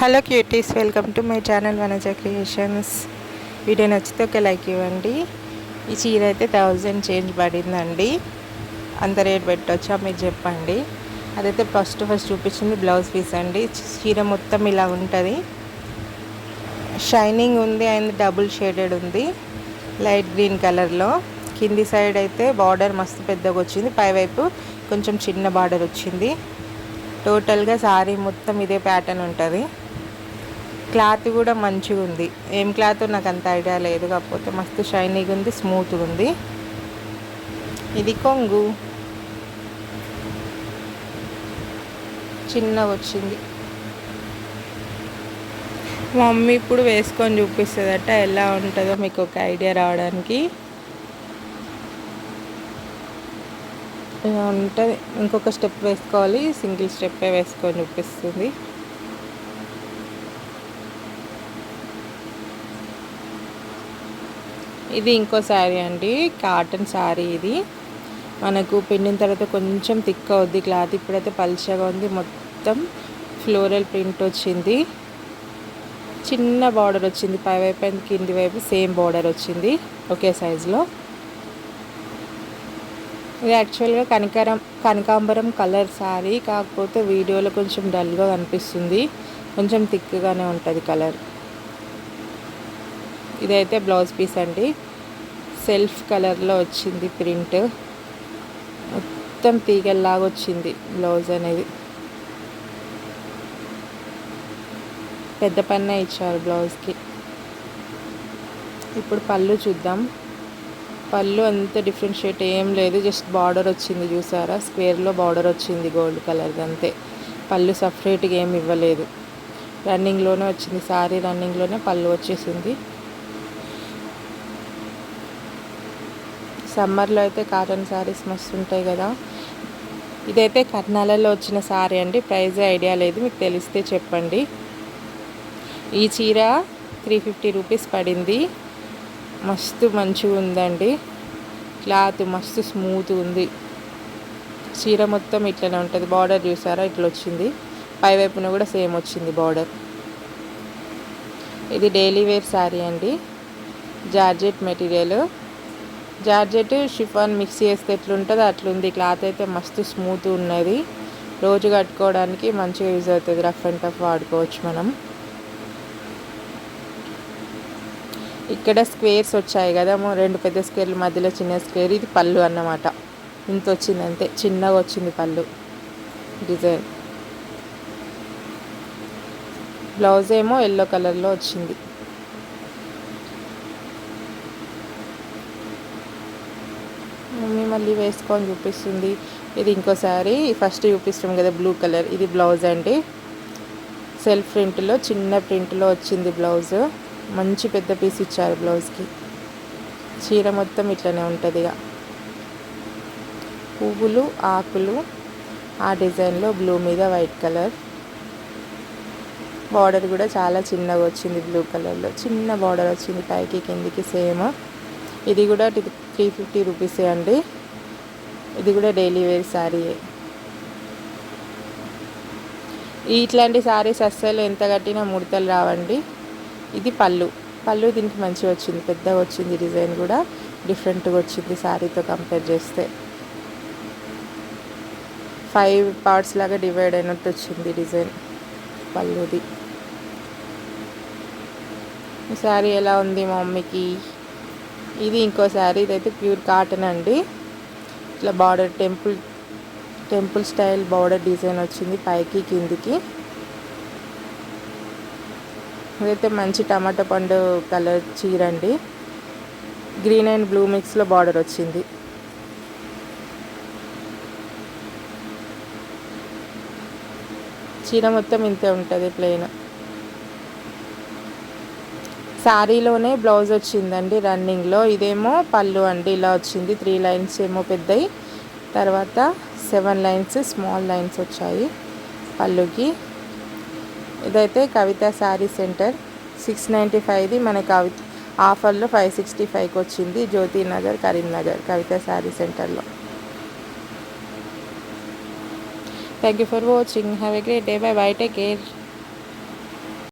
Hello cuties welcome to my channel Vanaja creations. Video నచ్చితే ఒక like ఇవ్వండి. ఈ చీర అయితే థౌజండ్ చేంజ్ పడిందండి. అంత రేట్ పెట్టొచ్చా మీరు చెప్పండి. అదైతే ఫస్ట్ ఫస్ట్ చూపించింది బ్లౌజ్ పీస్ అండి. చీర మొత్తం ఇలా ఉంటుంది. షైనింగ్ ఉంది అండ్ డబుల్ షేడెడ్ ఉంది. లైట్ గ్రీన్ కలర్లో. కింది సైడ్ అయితే బార్డర్ మస్తు పెద్దగా వచ్చింది. పైవైపు కొంచెం చిన్న బార్డర్ వచ్చింది. టోటల్గా సారీ మొత్తం ఇదే ప్యాటర్న్ ఉంటుంది. క్లాత్ కూడా మంచిగా ఉంది. ఏం క్లాత్ నాకు అంత ఐడియా లేదు. కాకపోతే మస్తు షైనీగా ఉంది స్మూత్గా ఉంది. ఇది కొంగు. చిన్నగా వచ్చింది. మమ్మీ ఇప్పుడు వేసుకొని చూపిస్తుందట ఎలా ఉంటుందో మీకు ఒక ఐడియా రావడానికి. ఉంటుంది. ఇంకొక స్టెప్ వేసుకోవాలి. సింగిల్ స్టెప్పే వేసుకొని చూపిస్తుంది. ఇది ఇంకో శారీ అండి కాటన్ శారీ ఇది. మనకు పిండిన తర్వాత కొంచెం థిక్ అవుద్ది క్లాత్ ఇప్పుడైతే పలిచగా ఉంది. మొత్తం ఫ్లోరల్ ప్రింట్ వచ్చింది. చిన్న బార్డర్ వచ్చింది పై వైపు అండ్ కింది వైపు సేమ్ బార్డర్ వచ్చింది ఒకే సైజులో ఇది యాక్చువల్గా కనకరం కనకాంబరం కలర్ శారీ కాకపోతే వీడియోలో కొంచెం డల్గా కనిపిస్తుంది. కొంచెం థిక్గానే ఉంటుంది కలర్ ఇదైతే బ్లౌజ్ పీస్ అండి. సెల్ఫ్ కలర్లో వచ్చింది ప్రింట్. మొత్తం తీగల్లాగా వచ్చింది బ్లౌజ్ అనేది. పెద్ద పన్నే ఇచ్చారు బ్లౌజ్కి. ఇప్పుడు పళ్ళు చూద్దాం. పళ్ళు అంత డిఫరెన్షియేట్ ఏం లేదు. జస్ట్ బార్డర్ వచ్చింది చూసారా? స్క్వేర్లో బార్డర్ వచ్చింది గోల్డ్ కలర్ది అంతే. పళ్ళు సపరేట్గా ఏమి ఇవ్వలేదు. రన్నింగ్లోనే వచ్చింది. సారీ రన్నింగ్లోనే పళ్ళు వచ్చేసింది. సమ్మర్లో అయితే కాటన్ శారీస్ మస్తు ఉంటాయి కదా. ఇదైతే కర్ణాలలో వచ్చిన శారీ అండి. ప్రైజ్ ఐడియా లేదు. మీకు తెలిస్తే చెప్పండి. ఈ చీర త్రీ ఫిఫ్టీ రూపీస్ పడింది. మస్తు మంచిగా ఉందండి. క్లాత్ మస్తు స్మూత్ ఉంది. చీర మొత్తం ఇట్లనే ఉంటుంది. బార్డర్ చూసారా? ఇట్లా వచ్చింది. పైవైపున కూడా సేమ్ వచ్చింది బార్డర్. ఇది డైలీ వేర్ శారీ అండి. Georgette material. Georgette chiffon mix చేస్తే ఎట్లుంటుందో అట్లుంది. క్లాత్ అయితే మస్తు స్మూత్ ఉన్నది. రోజు కట్టుకోవడానికి మంచిగా యూజ్ అవుతుంది. రఫ్ అండ్ టఫ్ వాడుకోవచ్చు మనం. ఇక్కడ స్క్వేర్స్ వచ్చాయి కదా. రెండు పెద్ద స్క్వేర్ల మధ్యలో చిన్న స్క్వేర్ ఇది పళ్ళు అన్నమాట. ఇంత వచ్చింది అంతే. చిన్నగా వచ్చింది పళ్ళు. డిజైన్ బ్లౌజ్ ఏమో ఎల్లో కలర్లో వచ్చింది మమ్మీ మళ్ళీ వేసుకొని చూపిస్తుంది. ఇది ఇంకోసారి ఫస్ట్ చూపిస్తాం కదా బ్లూ కలర్ ఇది బ్లౌజ్ అండి. సెల్ఫ్ ప్రింట్లో చిన్న ప్రింట్లో వచ్చింది బ్లౌజ్ మంచి పెద్ద పీస్ ఇచ్చారు బ్లౌజ్కి చీర మొత్తం ఇట్లనే ఉంటుంది ఇక. పువ్వులు ఆకులు ఆ డిజైన్లో బ్లూ మీద వైట్ కలర్ బార్డర్ కూడా చాలా చిన్నగా వచ్చింది బ్లూ కలర్లో చిన్న బార్డర్ వచ్చింది పైకి కిందికి సేమ్ ఇది కూడా త్రీ ఫిఫ్టీ రూపీసే అండి. ఇది కూడా డైలీ వేర్ శారీయే ఇట్లాంటి శారీస్ అస్సలు ఎంత కట్టినా ముడతలు రావండి. ఇది పళ్ళు. పళ్ళు దీనికి మంచిగా వచ్చింది. పెద్దగా వచ్చింది డిజైన్ కూడా. డిఫరెంట్గా వచ్చింది శారీతో కంపేర్ చేస్తే. ఫైవ్ పార్ట్స్ లాగా డివైడ్ అయినట్టు వచ్చింది డిజైన్ పళ్ళుది. ఈ శారీ ఎలా ఉంది మా మమ్మీకి? ఇది ఇంకో శారీ ఇదైతే ప్యూర్ కాటన్ అండి. ఇట్లా border temple temple style border design వచ్చింది పైకి కిందికి. ఇదైతే మంచి టమాటా పండు కలర్ చీర అండి గ్రీన్ అండ్ బ్లూ మిక్స్లో బార్డర్ వచ్చింది. చీర మొత్తం ఇంతే ఉంటుంది ప్లెయిన్. శారీలోనే బ్లౌజ్ వచ్చిందండి రన్నింగ్లో. ఇదేమో పళ్ళు అండి ఇలా వచ్చింది. త్రీ లైన్స్ ఏమో పెద్దవి తర్వాత సెవెన్ లైన్స్ స్మాల్ లైన్స్ వచ్చాయి పళ్ళుకి. ఇదైతే Kavitha sari centre. Six ninety ఫైవ్ది మన కవి ఆఫర్లో ఫైవ్ సిక్స్టీ ఫైవ్కి వచ్చింది. జ్యోతి నగర్ కరీంనగర్ కవిత శారీ సెంటర్లో. Thank you for watching have a great day bye bye take care